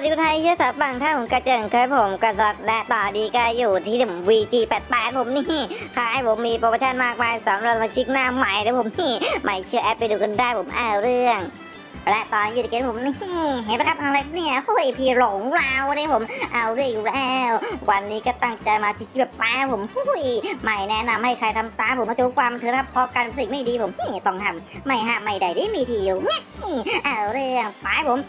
วัสดีคุณไทยเยอะสับบางท่านผมกระเจิงเคยผมกระสัดและต่อดีก็อยู่ที่ผม VG88 ผมนี่ขายผมมีโปรโมชั่นมากมายสำหรับสมาชิกหน้าใหม่นะผมนี่ไม่เชื่อแอปไปดูกันได้ผมเอาเรื่อง และตอนอยู่ในเกมผมนี่เห็นไหมครับอะไรเนี่ยโอ้ยพี่หลงเราเนี่ยผมเอาเรื่องอยู่แล้ว วันนี้ก็ตั้งใจมาชิชิแบบป้าผมโอ้ยไม่แนะนำให้ใครทำตามผมมาโจความเถอะครับพราะการสิ่งไม่ดีผมนี่ต้องทำไม่ห้ามไม่ได้ได้มีทีอยู่นี่เอาเรื่องป้าผม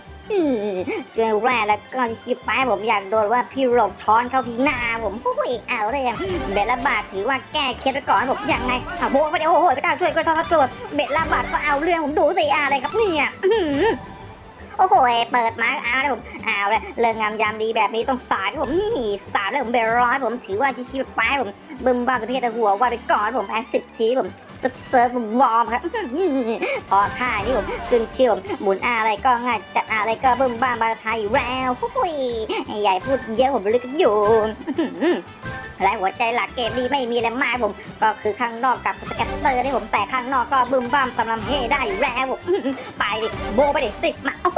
เจอแร่แล้วก็ชิบไปผมอยากโดนว่าพี่หลบช้อนเข้าที่หน้าผมโอ้ยเอาเลยอะเบ็ดละบาทถือว่าแก้เคล็ดก่อนผมยังไงอะโบกไปเดี๋ยวโอ้โหไปตามช่วยก็ต้องตัวเบ็ดละบาทก็เอาเรื่องผมดูสิอะไรครับเนี่ยโอ้โหเปิดมาเอาเลยผมเอาเลยเรื่องงามยามดีแบบนี้ต้องสาดผมนี่สาดเลยผมเบ็ดร้อยผมถือว่าชิบไปผมบึ้มบ้าประเทศหัวว่าไปก่อนผมแพ้สิบทีผม เซิร์ฟเซิร์ฟผมวอร์มครับพอท่านี่ผมขึ้นเชื่อมหมุนอะไรก็ง่ายจัดอะไรก็บึ้มบ้ามบาไทยแววโอ้ยใหญ่พูดเยอะผมลึกอยู่ และหัวใจหลักเกมนี้ไม่มีอะไรมาผม ก็คือข้างนอกกับสแกตเตอร์ที่ผมแต่ข้างนอกก็บึ้มบ้ามสำหรับเฮได้อยู่แล้วผมไปดิโบไปดิสิบมาโอ้โห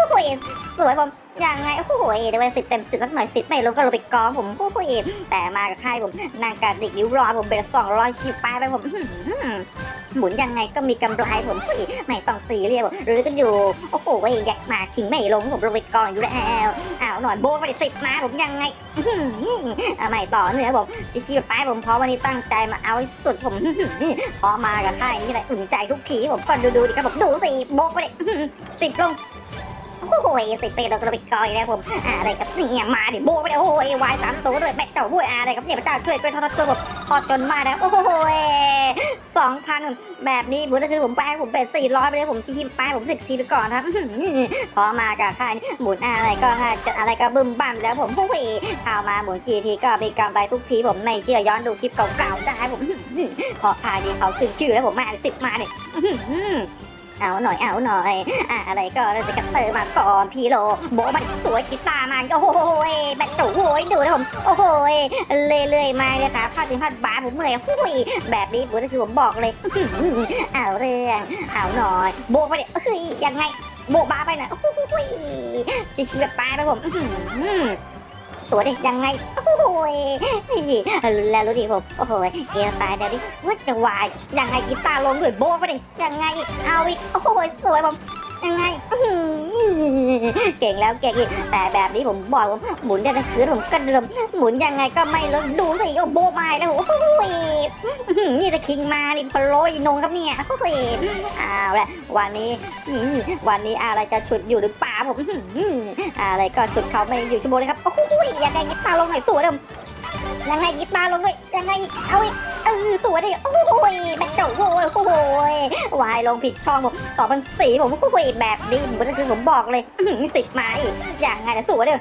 สวยผมยังไงโอ้โหเดี๋ยวไสิบเต็มสิบสักหน่อยสิบไม่ลงก็ลงไปกองผมโอ้โหเอแต่มากับค่ายผมนางการดิกนิ้วรอผมเป็นสองร้อยชิวไปไปผมหมุนยังไงก็มีกำไรผมผู้ไม่ต้องสีเรียวหรือก็อยู่ โอ้โหแยกมาขิงไม่ลงผมลงไปกอนอยู่แล้ว หน่อยโบกไปสิบมาผมยังไงอื้อหืออะไม่ต่อเนื้อผมชี้ไปผมเพราะวันนี้ตั้งใจมาเอาสุดผมพอมากับค่ายนี่แหละอุ่นใจทุกทีผมก็ดูดูดิครับผมดูสิโบกไปดิสิบลง โอ้โหสิไปเราก็ไปกอยแล้วผมอะไรกับเนี่ยมาดิโบไปเลยโอ้โหวายสามตัวด้วยแบตเต่าด้วยอะไรครับเนี่ยพระเจ้าช่วยช่วยทอดตัวผมพอจนมาแล้วโอ้โหสองพันแบบนี้บุญก็คือผมแป้งผมเป็นสี่ร้อยไปเลยผมชิมแป้งผมสิบทีไปก่อนครับพอมากับค่ายนี่หมุนอะไรก็ห้าจะอะไรก็บึ้มบั้มแล้วผมโอ้โหเข้ามาหมุนกี่ทีก็มีกำไรทุกทีผมไม่เชื่อย้อนดูคลิปเก่าๆได้ผมอื้อพอค่ายนี้เขาขึ้นชื่อแล้วผมมาสิบมาเนี่ย เอาหน่อยเอาหน่อยอะอะไรก็เราจะกระเตอร์มาก่อนพี่โลโบะมันสวยกีตาร์มันก็โอ้โหแบตโอ้ยดูนะผมโอ้โหเรื่อยๆมาเลยครับพาดถึงพาดบาผมเลยโอ้ยแบบนี้ผมก็คือผมบอกเลยเอาเรื่องเอาหน่อย โบะไปเลยเฮ้ยยังไงโบะบาไปหน่อยโอ้ยชี้แบบปลาไปผม อื้อหือสวยดิยังไง โอ้โหยแล้วรู้ดิผม โอ้โหยเกมตายแล้วดิว่าจะวายยังไงกีตาร์ลงด้วยโบ้ไปดิยังไง เอาอีก โอ้โหยสวยผม ยังไงอื เก่งแล้วเก่งอีกแต่แบบนี้ผมบอกผมหมุนได้ทั้งคืนผมกระเดิมหมุนยังไงก็ไม่ลดดูสิโอ้โบไม้แล้วโอ้โหอื้อหือนี่จะคิงมานี่พะโลยนงครับเนี่ยโอ้โหเอาละวันนี้วันนี้อะไรจะฉุดอยู่หรือเปล่าผมอะไรก็ฉุดเขาไม่อยู่ชั่วโมงเลยครับโอ้โหยังไงกีตาลงหน่อยสวยเดิม ยังไงกีตาลงด้วยยังไงเอาอีกเออสวยดิโอ้โหแบตเจ้าโอ้ยโอ้โหวายลงผิดช่องผมสอพันสี่ผมก็คุยแบบนี้ผมก็คือผมบอกเลยสิบมาอีกอย่างไงแต่สวยด้อ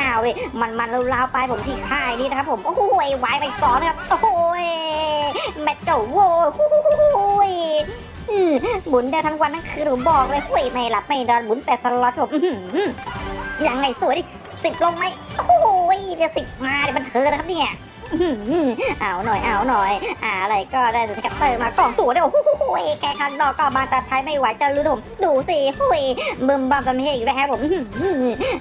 อ้าวเลยมันมันลาวๆไปผมที่ค่ายนี่นะครับผมโอ้โหไว้ไปสอนนะครับโอ้โหแมตเจ้าโว้ยโอ้โหมุนได้ทั้งวันทั้งคืนผมบอกเลยหุยไม่หลับไม่นอนหมุนแต่ตลอดผมอื้อหือยังไงสวยดิสิบลงไหมโอ้ เดี๋ยสิมาเดี๋ยวมันเธอนะครับเนี่ยเอาหน่อยเอาหน่อยอะไรก็ได้สกัตเตอร์มาสองตัวเดียวโอ้โหแกคันดอกก็มานตัดท้ายไม่ไหวจะรู้ผมดูสิหุยบึมบัมตอนนี้อีกแล้วผม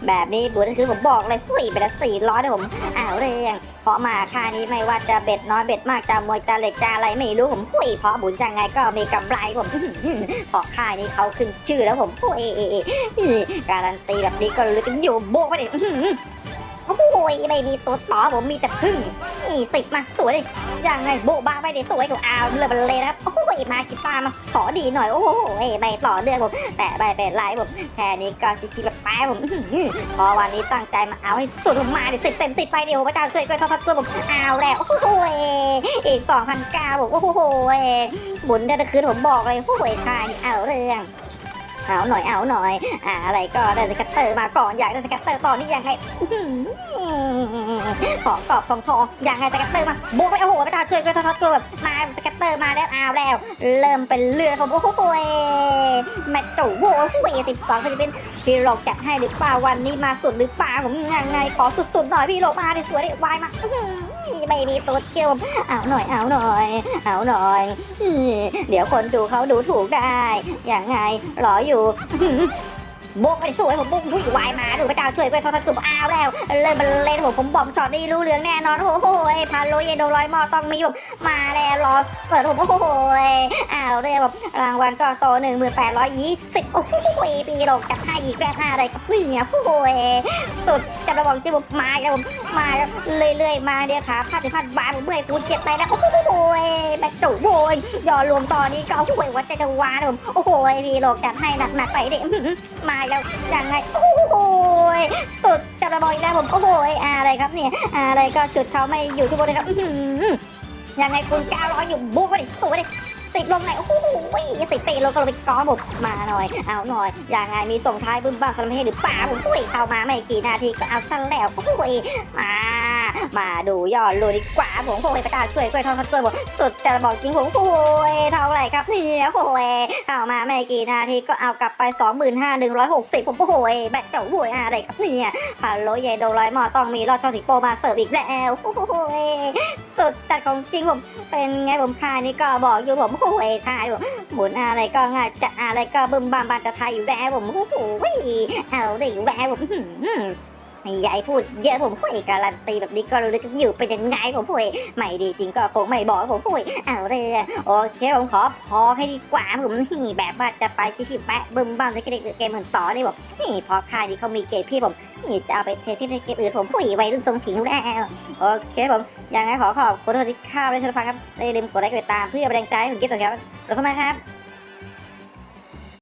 แบบนี้บุญคือผมบอกเลยหุยเป็นสี่ร้อยเลยผมอ้าวเรื่องเพราะมาค่านี้ไม่ว่าจะเบ็ดน้อยเบ็ดมากจะมวยจะเหล็กจะอะไรไม่รู้ผมหุยเพราะบุญจะไงก็มีกำไรผมอื้อหือเพราะค่ายนี้เขาขึ้นชื่อแล้วผมหุยการันตีแบบนี้ก็ลึกกันอยู่โบกไปดิอื้อ โอ้โหไม่มีตัวต่อผมมีแต่พึ่งนี่สิบมาสวยเลยยังไงโบบ้าไปเดี๋ยวสวยกว่าอาวเรือบันเลยนะครับโอ้โหมากีตาร์มาขอดีหน่อยโอ้โหไปต่อเรื่องผมแต่ไปเป็นไรผมแค่นี้ก็ชิๆแบบแป๊บผมพอวันนี้ตั้งใจมาเอาให้สุดมาเดี๋ยวสิบเต็มสิบไปเดี๋ยวพระเจ้าช่วยก็ทอดตัวผมเอาแล้วโอ้โหอีกสองพันเก้าผมโอ้โหหมุนได้คืนผมบอกเลยโอ้โหค่ายเอาเรื่อง เอาหน่อยเอาหน่อยอ่าอะไรก็ได้สกัตเตอร์มาก่อนอยากได้สกัตเตอร์ตอนนี้ยังไงขอกรอบทองทองอย่างไงสกัตเตอร์มาโบกไปโอ้โหไปตาช่วยก็ทอดตัวแบบมาสกัตเตอร์มาแล้วเอาแล้ว เริ่มเป็นเรือผมโอ้โหแมตตู่โว้ยสิบสองฟิลิปปินพี่โลอกจัดให้หรือเปล่าวันนี้มาสุดหรือเปล่าผมยังไงขอสุดๆหน่อยพี่โลอกมาดิสวยดิวายมา ไม่มีตุ๊ดเกี่ยวเอาหน่อยเอาหน่อย เอาหน่อยเดี๋ยวคนดูเขาดูถูกได้ อย่างไงรออยู่ บกไปสวยผมโบกผู้วายมาดูพระเจ้าช่วยไปทอดตุ่มอ้าวแล้ว เลยมันเล่นผมผมบอกช็อตนี้รู้เรื่องแน่นอนโอ้โหพาโลเยโดร้อยหมอต้องมีผมมาแล้วรอเปิดผมโอ้โหอ้าวเลยแบบรางวัลก็โตหนึ่งหมื่นแปดร้อยยี่สิบโอ้โหปีโลกจัดให้อีกแบบห้าอะไรกับเนี่ยโอ้โหสุดจะระบอกที่ผมมาแล้วผมมาแล้วเรื่อยๆมาเดียวขาพลาดถึงพาดบานผมเมื่อยกูเจ็บไปแล้วโอ้โหแบ็คตู่โวยยอรวมตอนนี้ก็เอาช่วยวัดใจจะวานผมโอ้โหพี่โลกจัดให้หนักๆไปดิมาแล้วยังไงโอ้โหสุดจะระบอยได้ผมโอ้โหอะไรครับเนี่ยอะไรก็จุดเขาไม่อยู่ทุกบนเลยครับยังไงคุณก้าวร้อยอยู่บุกไปสวยดิติดลงไหนโอ้โหติดไปลงก็ลงไปก้อนผมมาหน่อย เอาหน่อยยังไงมีส่งท้ายบึ้มบ้างสำหรับให้หรือเปล่าผมอุ้ยเข้ามาไม่กี่นาทีก็เอาสั้นแล้วโอ้ยมา มาดูยอดรูดีกว่าผมโอยประกาศช่วยช่วยทองช่วยผมดสุดจะบอกจริงผมโอยเท่าไหร่ครับเนี่ยโอยเข้ามาไม่กี่นาทีก็เอากลับไป 25,160 ผมโอ้โหยแบตเจ้าโวยอะไรครับเนี่ยฮัลโหลเยโดร้อยหมอต้องมีรอดช่องสิโปมาเสิร์ฟอีกแล้วโอยสุดจัดของจริงผมเป็นไงผมคายนี่ก็บอกอยู่ผมโอยคายผมหมุนอะไรก็ง่ายจะอะไรก็บึมบามบานจะไทยอยู่แล้วผมโอ้โหยเอาได้อยู่แล้วผม อื้อหือไม่ใหญ่พูดเยอะผมโอ้ยการันตีแบบนี้ก็รู้กันอยู่เป็นยังไงผมโอ้ยไม่ดีจริงก็คงไม่บอกผมโอ้ยเอาเลยโอเคผมขอพอให้ดีกว่าผมนี่แบบว่าจะไปชิชิแปะบึมบ้ามในเกมเหมือนต่อนี่ผมนี่พอค่ายนี้เขามีเกมพี่ผมนี่จะเอาไปเทที่ในเกมอื่นผมผู้หญิงวัยรุ่นทรงผิงแล้วโอเคผมยังไงขอขอบคุณทุกท่านที่เข้าไปชมฟังครับอย่าลืมกดไลค์กดติดตามเพื่อเป็นแรงใจให้ผมเก็บตัวครับขอบคุณมากครับ